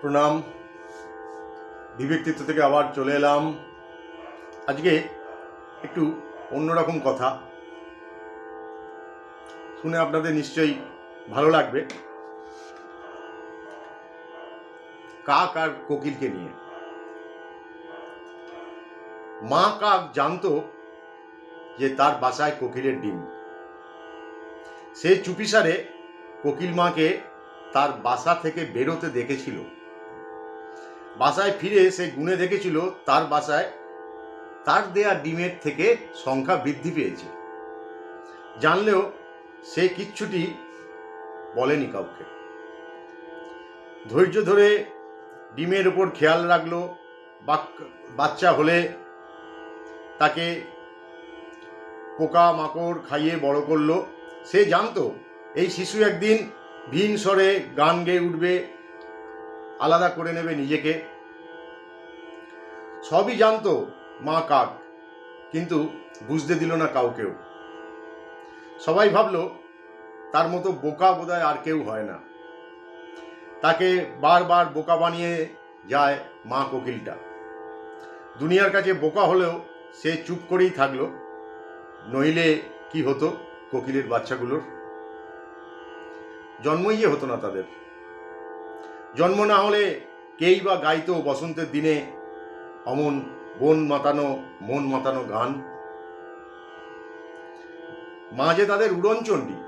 প্রণাম। বিব্যক্তিত্ব থেকে আবার চলে এলাম। আজকে একটু অন্যরকম কথা। শুনে আপনাদের নিশ্চয়ই ভালো লাগবে। কাক আর কোকিলকে নিয়ে। মা কাক জানতো যে তার বাসায় কোকিলের ডিম। সে চুপিসারে কোকিল মাকে তার বাসা থেকে বেরোতে দেখেছিল। বাসায় ফিরে সে গুনে দেখেছিল তার বাসায় তার দেয়া ডিমের থেকে সংখ্যা বৃদ্ধি পেয়েছে। জানলেও সে কিচ্ছুটি বলেনি কাউকে। ধৈর্য ধরে ডিমের ওপর খেয়াল রাখল বাচ্চা হলে তাকে পোকা মাকড় খাইয়ে বড় করল। সে জানতো, এই শিশু একদিন ভিন স্বরে গান গেয়ে উঠবে আলাদা করে নেবে নিজেকে। সবই জানতো মা কাক, কিন্তু বুঝতে দিল না কাউকেও। সবাই ভাবলো, তার মতো বোকা বোধহয় আর কেউ হয় না। তাকে বারবার বোকা বানিয়ে যায় মা কোকিলটা। দুনিয়ার কাছে বোকা হলেও সে চুপ করেই থাকল। নইলে কি হতো কোকিলের বাচ্চাগুলোর? জন্মই যে হতো না তাদের। জন্ম না হলে কেই বা গাইতো বসন্তের দিনে অমন বন মাতানো, মন মাতানো গান? মা যে তাদের উড়নচণ্ডী,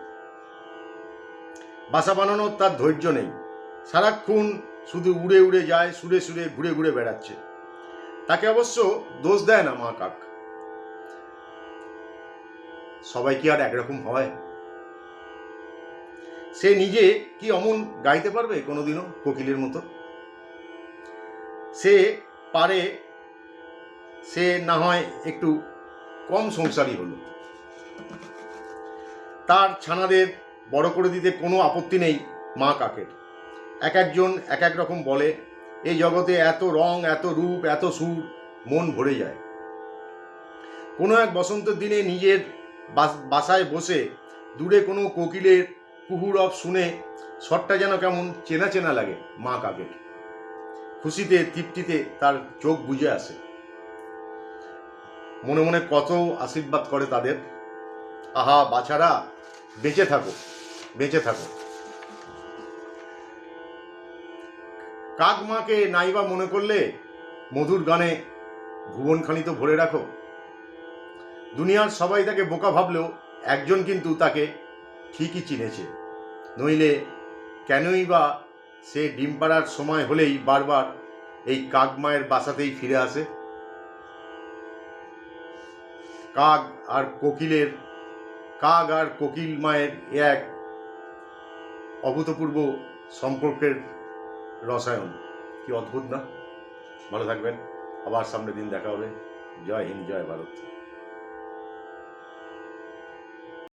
বাসা বানানোর তার ধৈর্য নেই। সারাক্ষণ শুধু উড়ে উড়ে যায়, সুরে সুরে ঘুরে ঘুরে বেড়াচ্ছে। তাকে অবশ্য দোষ দেয় না মা কাক। সবাই কি আর একরকম হয়? সে নিজে কি অমন গাইতে পারবে কোনোদিনও কোকিলের মতো? সে পারে, সে না হয় একটু কম সংসারী হলো। তার ছানাদের বড় করে দিতে কোনো আপত্তি নেই মা কাকের। এক একজন এক এক রকম বলে, এই জগতে এত রং, এত রূপ, এত সুর, মন ভরে যায়। কোনো এক বসন্তের দিনে নিজের বাস- বাসায় বসে দূরে কোনো কোকিলের কুহুরব শুনে শটটা যেন কেমন চেনা চেনা লাগে মা কাকের। খুশিতে, তৃপ্তিতে তার চোখ বুঝে আসে। মনে মনে কত আশীর্বাদ করে তাদের। আহা, বাছারা, বেঁচে থাকো বেঁচে থাকো। কাক মাকে নাইবা মনে করলে মধুর গানে ভুবনখানি তো ভরে রাখো। দুনিয়ার সবাই তাকে বোকা ভাবলেও একজন কিন্তু তাকে ঠিকই চিনেছে। নইলে কেনই বা সে ডিম পাড়ার সময় হলেই বারবার এই কাক মায়ের বাসাতেই ফিরে আসে? কাক আর কোকিলের, কাক আর কোকিল মায়ের এক অভূতপূর্ব সম্পর্কের রসায়ন। কি অদ্ভুত না? ভালো থাকবেন। আবার সামনের দিন দেখা হবে। জয় হিন্দ, জয় ভারত।